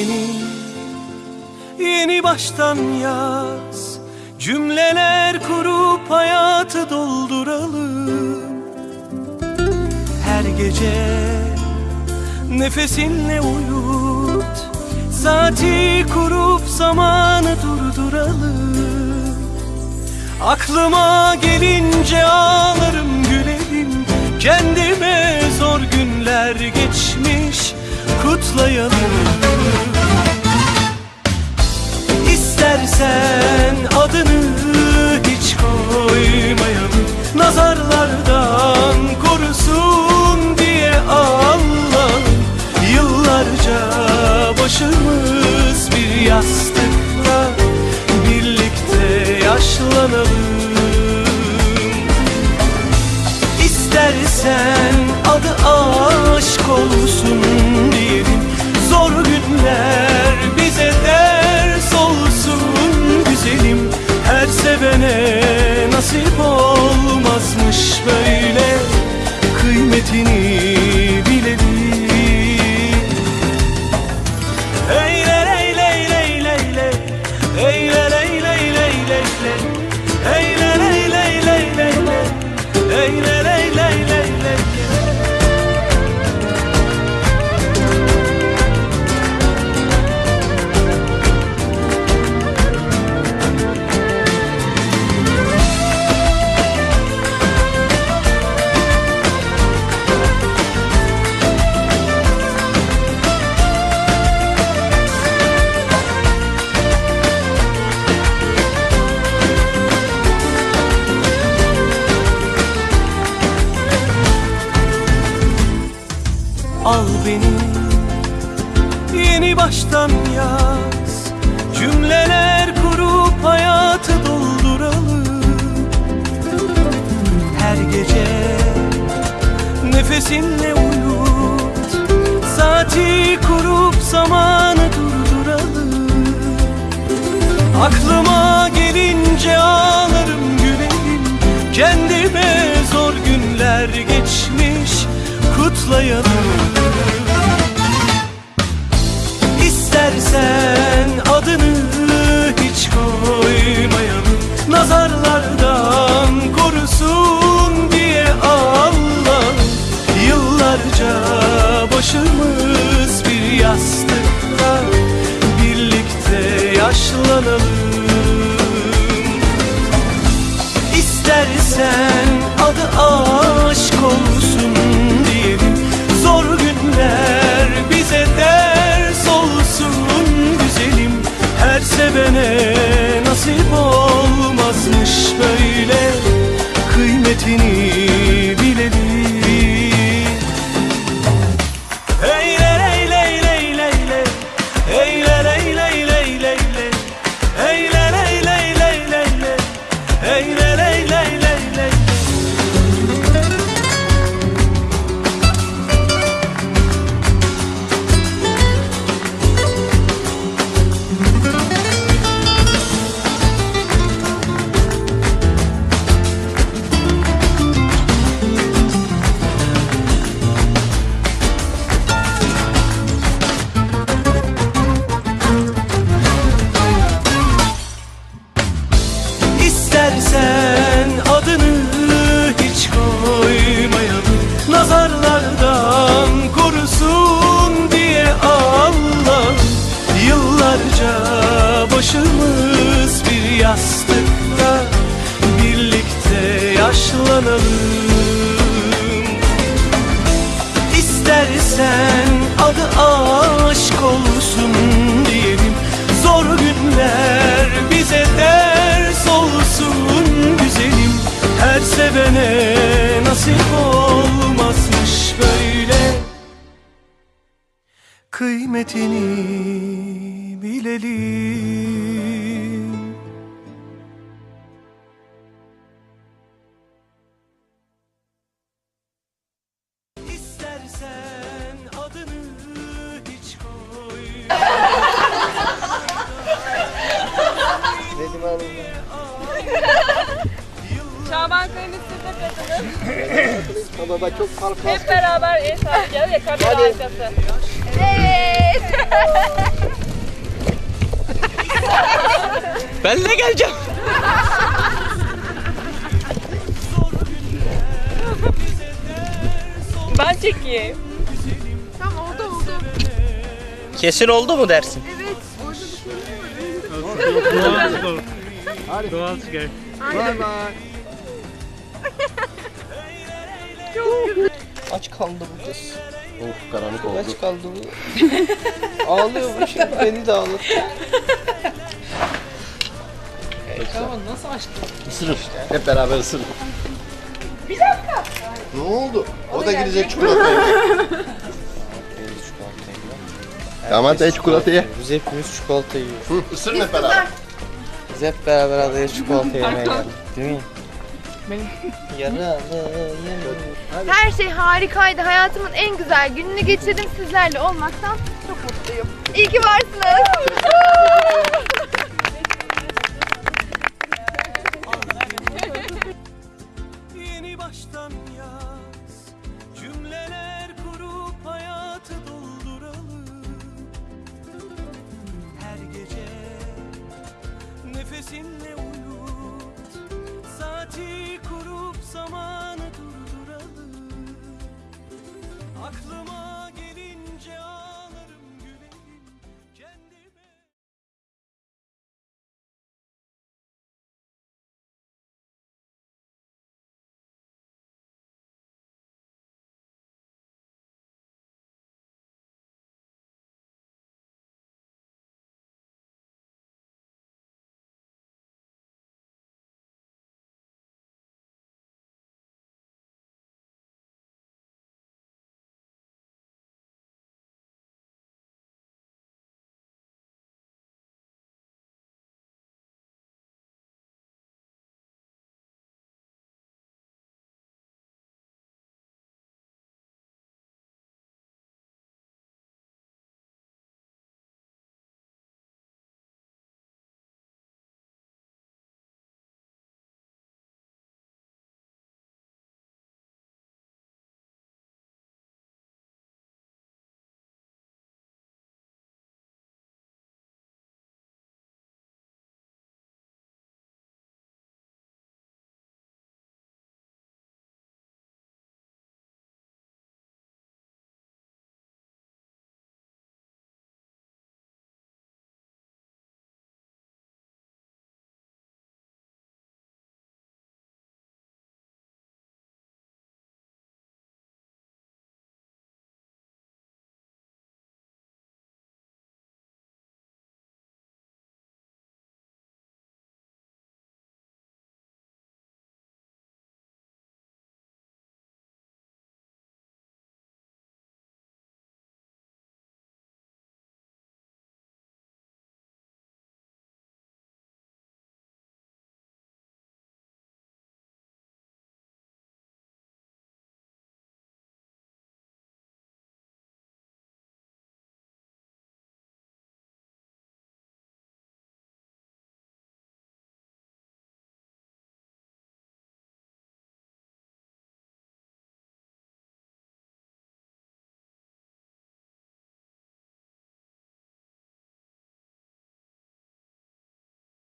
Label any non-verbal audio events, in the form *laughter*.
beni. Yeni baştan yaz Cümleler kurup hayatı dolduralım. Her gece nefesinle uyut Saati kurup zamanı durduralım. Aklıma gelince ağlarım gülerim Kendime zor günler geçmiş kutlayalım. baştan yaz. Cümleler kurup hayatı dolduralım. Her gece nefesinle uyut. Saati kurup zamanı durduralım. Aklıma gelince ağlarım gülerim. Kendime zor günler geçmiş kutlayalım. Başımız bir yastıkta Birlikte yaşlanalım. İstersen adı al Bunlar Şaban Kaya'nın siz de. Odada çok fark var. Hep beraber el sallayalım ya kamera Hadi. arkası. Evet. ben de geleceğim. ben çekeyim. Tamam oldu oldu. Kesin oldu mu dersin? Evet. Sorun var. Doğal çıkar. Aynen. Aç kaldı bu kız. Of karanlık oldu. Aç kaldı bu. Ağlıyor bu şimdi beni de ağlattı. Isırın. Hep beraber ısırın. Bir dakika. Ne oldu? O, da gidecek çikolatayı. *laughs* Damat da çikolatayı. Biz hepimiz çikolata yiyoruz. Hı, ısırın hep beraber. Biz hep beraber adaya çikolata yemeye geldik. Değil mi? Benim. Yaralı. Her şey harikaydı. Hayatımın en güzel gününü geçirdim. Sizlerle olmaktan çok mutluyum. İyi ki varsınız. Nefesinle